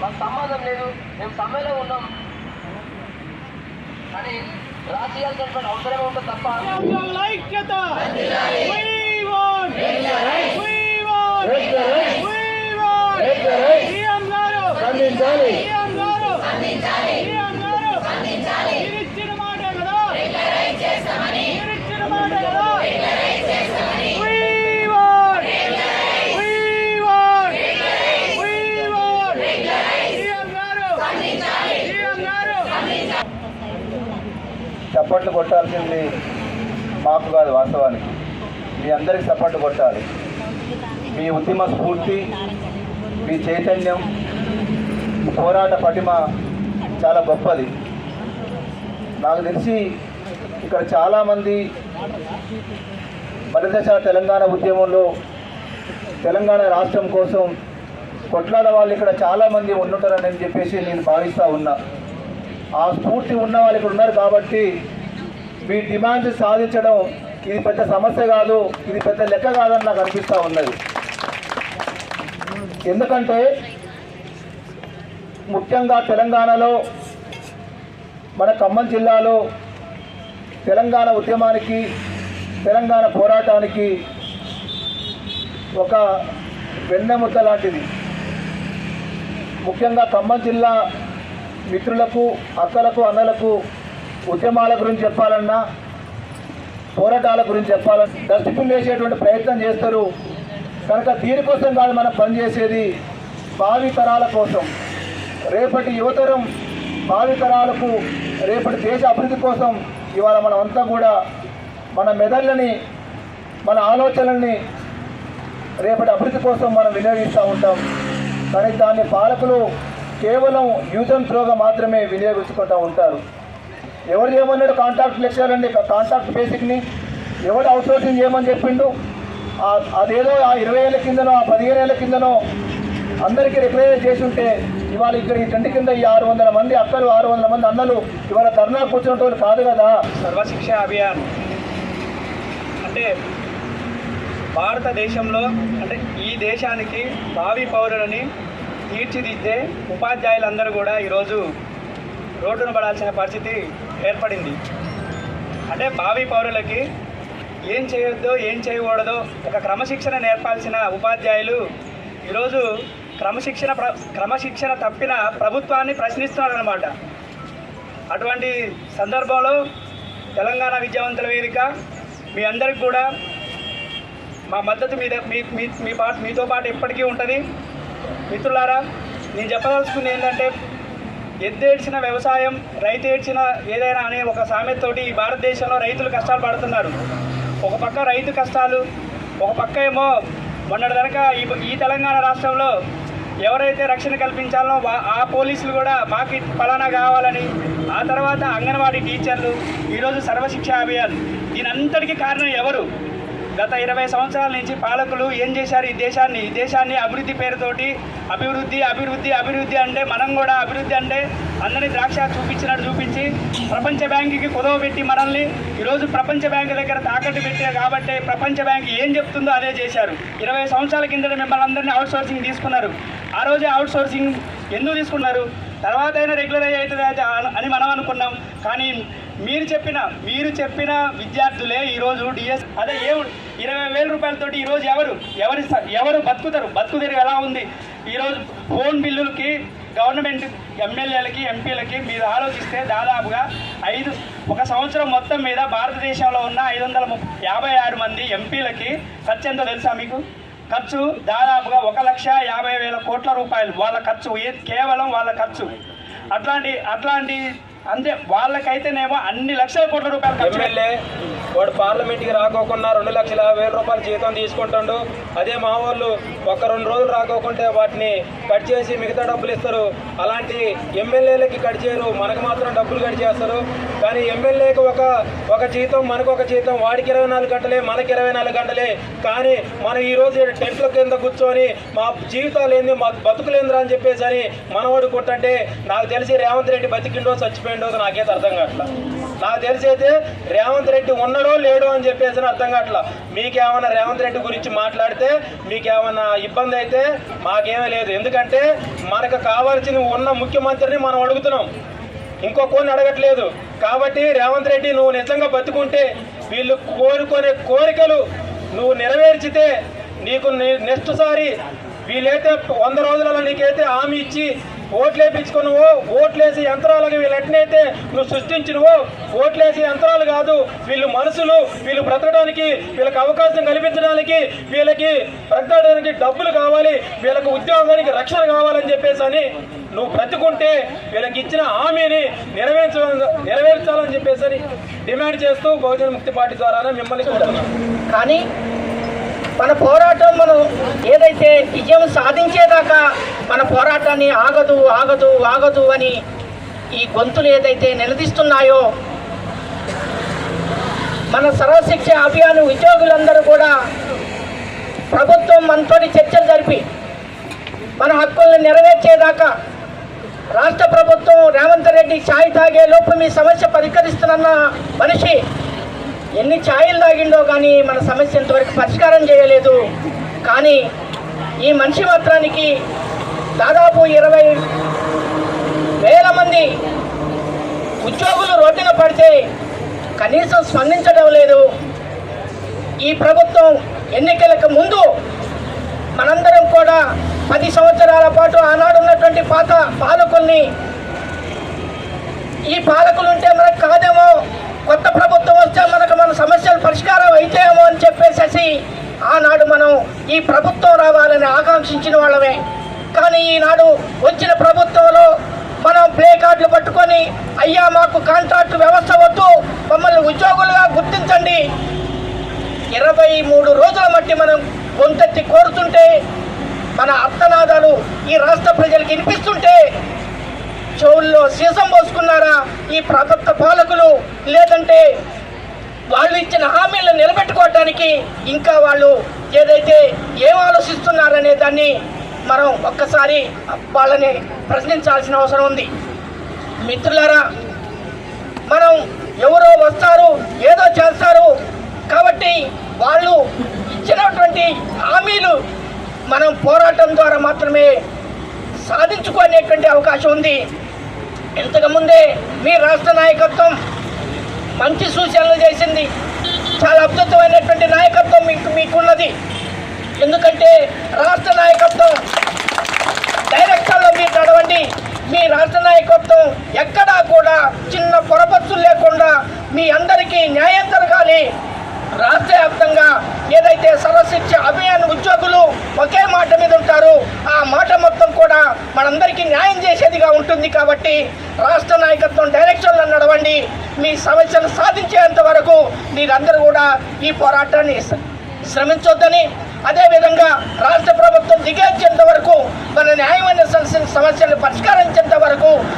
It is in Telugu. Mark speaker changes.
Speaker 1: మాకు సంబంధం లేదు. మేము సమ్మెలో ఉన్నాం. అని రాజకీయాలు అవసరమే ఉంటుంది తప్ప.
Speaker 2: చప్పట్లు కొట్టాల్సింది మాకు కాదు వాస్తవానికి. మీ అందరికి చప్పట్లు కొట్టాలి. మీ ఉద్యమ స్ఫూర్తి మీ చైతన్యం పోరాట పటిమ చాలా గొప్పది. నాకు తెలిసి ఇక్కడ చాలామంది మరిదశ తెలంగాణ ఉద్యమంలో తెలంగాణ రాష్ట్రం కోసం కొట్లాడ వాళ్ళు ఇక్కడ చాలామంది ఉండుంటారని చెప్పేసి నేను భావిస్తూ ఉన్నా. ఆ స్ఫూర్తి ఉన్న వాళ్ళు ఇక్కడ ఉన్నారు కాబట్టి మీ డిమాండ్ సాధించడం ఇది పెద్ద సమస్య కాదు ఇది పెద్ద లెక్క కాదని నాకు అనిపిస్తూ ఉన్నది. ఎందుకంటే ముఖ్యంగా తెలంగాణలో మన ఖమ్మం జిల్లాలో తెలంగాణ ఉద్యమానికి తెలంగాణ పోరాటానికి ఒక వెన్నెముద్ద లాంటిది. ముఖ్యంగా ఖమ్మం జిల్లా మిత్రులకు అక్కలకు అన్నలకు ఉద్యమాల గురించి చెప్పాలన్నా పోరాటాల గురించి చెప్పాలన్నా డస్ట్బిన్ వేసేటువంటి ప్రయత్నం చేస్తారు. కనుక దీనికోసం కాదు మనం పనిచేసేది భావితరాల కోసం. రేపటి యువతరం భావితరాలకు రేపటి దేశ అభివృద్ధి కోసం ఇవాళ మనం అంతా కూడా మన మెదళ్ళని మన ఆలోచనల్ని రేపటి అభివృద్ధి కోసం మనం వినియోగిస్తూ ఉంటాం. కానీ దాన్ని పాలకులు కేవలం యూజ్ అండ్ త్రోగా మాత్రమే వినియోగించుకుంటూ ఉంటారు. ఎవరు చేయమన్నాడు కాంట్రాక్ట్ లెక్చర్ అండి కాంట్రాక్ట్ బేసిక్ని ఎవరు అవుట్సోర్సింగ్ చేయమని చెప్పిండు? అదేదో ఆ ఇరవై ఏళ్ళ కిందనో ఆ పదిహేను ఏళ్ళ కిందనో అందరికీ రికగ్నైజ్ చేసి ఉంటే ఇవాళ ఇక్కడ ఈ టెంట్ కింద ఈ ఆరు వందల మంది అక్కలు ఆరు వందల మంది అన్నలు ఇవాళ ధర్నా కూర్చున్నటువంటి కాదు కదా?
Speaker 3: సర్వశిక్ష అభియాన్. అంటే భారతదేశంలో అంటే ఈ దేశానికి భావి పౌరులని తీర్చిదిద్దే ఉపాధ్యాయులందరూ కూడా ఈరోజు రోడ్డున పడాల్సిన పరిస్థితి ఏర్పడింది. అంటే భావి పౌరులకి ఏం చేయొద్దో ఏం చేయకూడదో ఒక క్రమశిక్షణ నేర్పాల్సిన ఉపాధ్యాయులు ఈరోజు క్రమశిక్షణ ప్ర క్రమశిక్షణ తప్పిన ప్రభుత్వాన్ని ప్రశ్నిస్తున్నారన్నమాట. అటువంటి సందర్భంలో తెలంగాణ విద్యావంతుల వేదిక మీ అందరికి కూడా మా మద్దతు మీద మీ మీ మీ పాటు మీతో పాటు ఎప్పటికీ ఉంటుంది. మిత్రులారా నేను చెప్పదలుచుకుంది ఏంటంటే ఎద్దేడ్చిన వ్యవసాయం రైతు ఏడ్చిన ఏదైనా అనే ఒక సామెతతోటి ఈ భారతదేశంలో రైతులు కష్టాలు పడుతున్నారు. ఒక పక్క రైతు కష్టాలు ఒక పక్క ఏమో మొన్నటి కనుక ఈ ఈ తెలంగాణ రాష్ట్రంలో ఎవరైతే రక్షణ కల్పించాలో ఆ పోలీసులు కూడా మాకు ఫలానా కావాలని ఆ తర్వాత అంగన్వాడీ టీచర్లు ఈరోజు సర్వశిక్ష అభియాన్ దీనంతటికీ కారణం ఎవరు? గత ఇరవై సంవత్సరాల నుంచి పాలకులు ఏం చేశారు ఈ దేశాన్ని? ఈ దేశాన్ని అభివృద్ధి పేరుతోటి అభివృద్ధి అభివృద్ధి అభివృద్ధి అంటే మనం కూడా అభివృద్ధి అంటే అందరినీ ద్రాక్ష చూపించినట్టు చూపించి ప్రపంచ బ్యాంకుకి కుదవ పెట్టి మనల్ని ఈరోజు ప్రపంచ బ్యాంకు దగ్గర తాకట్టు పెట్టారు కాబట్టి ప్రపంచ బ్యాంకు ఏం చెప్తుందో అదే చేశారు. ఇరవై సంవత్సరాల కిందట మిమ్మల్ని అందరినీ అవుట్ సోర్సింగ్ తీసుకున్నారు. ఆ రోజే అవుట్ సోర్సింగ్ ఎందుకు తీసుకున్నారు? తర్వాత అయినా రెగ్యులర్ అయితే అని మనం అనుకున్నాం. కానీ మీరు చెప్పిన మీరు చెప్పిన విద్యార్థులే ఈరోజు డిఎస్ అదే ఏ ఇరవై వేల రూపాయలతోటి ఈరోజు ఎవరు? ఎవరి ఎవరు బతుకుతారు? బతుకుతారు ఎలా ఉంది? ఈరోజు ఫోన్ బిల్లులకి గవర్నమెంట్ ఎమ్మెల్యేలకి ఎంపీలకి మీరు ఆలోచిస్తే దాదాపుగా ఐదు ఒక సంవత్సరం మొత్తం మీద భారతదేశంలో ఉన్న ఐదు వందల యాభై ఆరు మంది ఎంపీలకి ఖర్చు ఎంతో తెలుసా మీకు? ఖర్చు దాదాపుగా ఒక లక్ష యాభై వేల కోట్ల రూపాయలు. వాళ్ళ ఖర్చు కేవలం వాళ్ళ ఖర్చు. అట్లాంటి అట్లాంటి అంతే వాళ్ళకైతేనేమో అన్ని లక్షల కోట్ల రూపాయలు
Speaker 4: ఎమ్మెల్యే వాడు పార్లమెంట్కి రాకోకుండా రెండు లక్షల యాభై వేల రూపాయలు జీతం తీసుకుంటాడు. అదే మా వాళ్ళు ఒక రెండు రోజులు రాకోకుంటే వాటిని కట్ చేసి మిగతా డబ్బులు ఇస్తారు. అలాంటి ఎమ్మెల్యేలకి కట్ చేయరు. మనకు మాత్రం డబ్బులు కట్ చేస్తారు. కానీ ఎమ్మెల్యేకి ఒక ఒక జీతం మనకు ఒక జీతం వాడికి ఇరవై నాలుగు గంటలే మనకి ఇరవై నాలుగు గంటలే. కానీ మనం ఈరోజు టెంట్ల కింద కూర్చొని మా జీవితాలు ఏంది మా బతుకులేందిరా అని చెప్పేసి అని మనవాడు కొట్టంటే నాకు తెలిసి రేవంత్ రెడ్డి బతికిండో చచ్చిపోయిండో నాకైతే అర్థం కావట్లేదు నాకు తెలిసి అయితే రేవంత్ రెడ్డి ఉన్నాడో లేడో అని చెప్పేసి అర్థం కావట్లా. మీకేమన్నా రేవంత్ రెడ్డి గురించి మాట్లాడితే మీకేమన్నా ఇబ్బంది అయితే మాకేమీ లేదు. ఎందుకంటే మనకు కావాల్సిన ఉన్న ముఖ్యమంత్రిని మనం అడుగుతున్నాం. ఇంకో కోరిని అడగట్లేదు. కాబట్టి రేవంత్ రెడ్డి నువ్వు నిజంగా బతుకుంటే వీళ్ళు కోరుకునే కోరికలు నువ్వు నెరవేర్చితే నీకు నెక్స్ట్ సారి వీళ్ళైతే వంద రోజులలో నీకైతే హామీ ఇచ్చి ఓట్లు వేయించుకున్నావో ఓట్లేసి యంత్రాలకు వీళ్ళు ఎట్నైతే నువ్వు సృష్టించినవో ఓట్లేసి యంత్రాలు కాదు వీళ్ళు మనసులు వీళ్ళు బ్రతకడానికి వీళ్ళకి అవకాశం కల్పించడానికి వీళ్ళకి బ్రతకడానికి డబ్బులు కావాలి వీళ్ళకి ఉద్యోగానికి రక్షణ కావాలని చెప్పేసి అని నువ్వు బ్రతుకుంటే వీళ్ళకి ఇచ్చిన హామీని నెరవేర్చ నెరవేర్చాలని చెప్పేసి అని డిమాండ్ చేస్తూ బహుజన ముక్తి పార్టీ ద్వారా మిమ్మల్ని కోరుతున్నాను
Speaker 5: కానీ మన పోరాటం మనం ఏదైతే విజయం సాధించేదాకా మన పోరాటాన్ని ఆగదు ఆగదు ఆగదు అని ఈ గొంతులు ఏదైతే నిలదీస్తున్నాయో మన సర్వశిక్ష అభియాన్ ఉద్యోగులందరూ కూడా ప్రభుత్వం మనతోటి చర్చలు జరిపి మన హక్కుల్ని నెరవేర్చేదాకా రాష్ట్ర ప్రభుత్వం రేవంత్ రెడ్డి ఛాయ్ తాగే లోపు మీ సమస్య పరిష్కరిస్తున్న మనిషి ఎన్ని ఛాయలు తాగిండో కానీ మన సమస్య ఇంతవరకు పరిష్కారం చేయలేదు. కానీ ఈ మనిషి మాత్రానికి దాదాపు ఇరవై వేల మంది ఉద్యోగులు రోడ్డున పడితే కనీసం స్పందించడం లేదు. ఈ ప్రభుత్వం ఎన్నికలకు ముందు మనందరం కూడా పది సంవత్సరాల పాటు ఆనాడు ఉన్నటువంటి పాత పాలకుల్ని ఈ పాలకులు ఉంటే మనకు కాదేమో కొత్త ప్రభుత్వం వచ్చా మనకు మన సమస్యలు పరిష్కారం అయితేమో అని చెప్పేసేసి ఆనాడు మనం ఈ ప్రభుత్వం రావాలని ఆకాంక్షించిన వాళ్ళమే. కానీ ఈనాడు వచ్చిన ప్రభుత్వంలో మనం ప్లే కార్డులు పట్టుకొని అయ్యా మాకు కాంట్రాక్ట్ వ్యవస్థ వద్దు మమ్మల్ని ఉద్యోగులుగా గుర్తించండి. ఇరవై మూడు రోజుల మట్టి మనం గొంతెత్తి కోరుతుంటే మన అర్థనాదాలు ఈ రాష్ట్ర ప్రజలకు వినిపిస్తుంటే చెవుల్లో సీసం పోసుకున్నారా ఈ ప్రభుత్వ పాలకులు? లేదంటే వాళ్ళు ఇచ్చిన హామీలను నిలబెట్టుకోవటానికి ఇంకా వాళ్ళు ఏదైతే ఏం ఆలోచిస్తున్నారనే దాన్ని మనం ఒక్కసారి వాళ్ళని ప్రశ్నించాల్సిన అవసరం ఉంది. మిత్రులారా మనం ఎవరో వస్తారు ఏదో చేస్తారు కాబట్టి వాళ్ళు ఇచ్చినటువంటి హామీలు మనం పోరాటం ద్వారా మాత్రమే సాధించుకునేటువంటి అవకాశం ఉంది. ఇంతకుముందే మీ రాష్ట్ర నాయకత్వం మంచి సూచనలు చేసింది. చాలా అద్భుతమైనటువంటి నాయకత్వం మీకు మీకున్నది. ఎందుకంటే రాష్ట్ర నాయకత్వం డైరెక్టర్లో మీరు నడవండి. మీ రాష్ట్ర నాయకత్వం ఎక్కడా కూడా చిన్న పొరపచ్చులు లేకుండా మీ అందరికీ న్యాయం జరగాలి. రాష్ట్ర వ్యాప్తంగా ఏదైతే సర్వశిక్ష అభియాన్ ఉద్యోగులు ఒకే మాట మీద ఉంటారు ఆ మాట మొత్తం కూడా మనందరికీ న్యాయం ఉంటుంది కాబట్టి రాష్ట్ర నాయకత్వం డైరెక్షన్లో నడవండి. మీ సమస్యలు సాధించేంత వరకు మీరందరూ కూడా ఈ పోరాటాన్ని శ్రమించొద్దని అదేవిధంగా రాష్ట్ర ప్రభుత్వం దిగేంత వరకు మన న్యాయమైన సమస్యలు